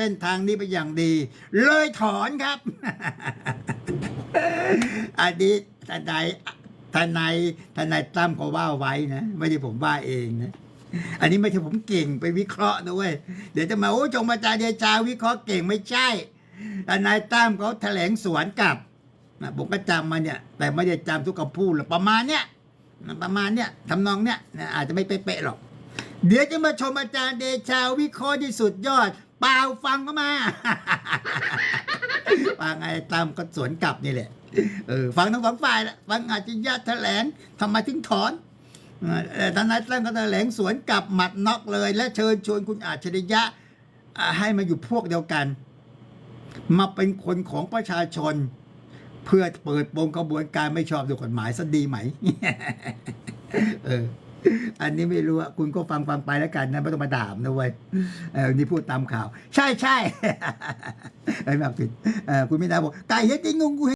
เส้นทางนี้ไปอย่างดี เลยถอนครับอันนี้ทนายทนายทนายตั้มก็ว่าไว้นะ ไม่ได้ผมว่าเองนะอันนี้ไม่ใช่ผมเก่งไปวิเคราะห์นะเว้ยเดี๋ยวจะมาโอ้จงมาจาเดชาวิเคราะห์เก่งไม่ใช่ทนายตั้มเขาแถลงสวนกลับนะผมก็จำมาเนี่ย แต่ไม่ได้จำทุกคำพูดหรอกประมาณเนี้ยประมาณเนี้ยทำนองเนี้ยอาจจะไม่เป๊ะๆหรอก เดี๋ยวจะมาชมอาจารย์เดชาวิเคราะห์ที่สุดยอด เปล่าฟังก็มาฟังไอ้ตามก็สวนกลับนี่แหละเออฟังทั้งสองฝ่ายละฟังอาจจะญาติแถลงทำไมถึงถอนเออแต่ทนายตั้มก็แถลงสวนกลับหมัดน็อกเลย และเชิญชวนคุณอาชริยะ ให้มาอยู่พวกเดียวกัน มาเป็นคนของประชาชน เพื่อเปิดโปงกระบวนการไม่ชอบด้วยกฎหมายซะดีไหม เออ อันนี้ไม่รู้อะคุณก็ฟังฟังไปแล้วกันนะไม่ต้องมาด่ามนะเว้ยเออนี่พูดตามข่าว ใช่ใช่ไอ้แบบผิดเออคุณไม่ได้บอกไก่เฮ็ดจริงงงกู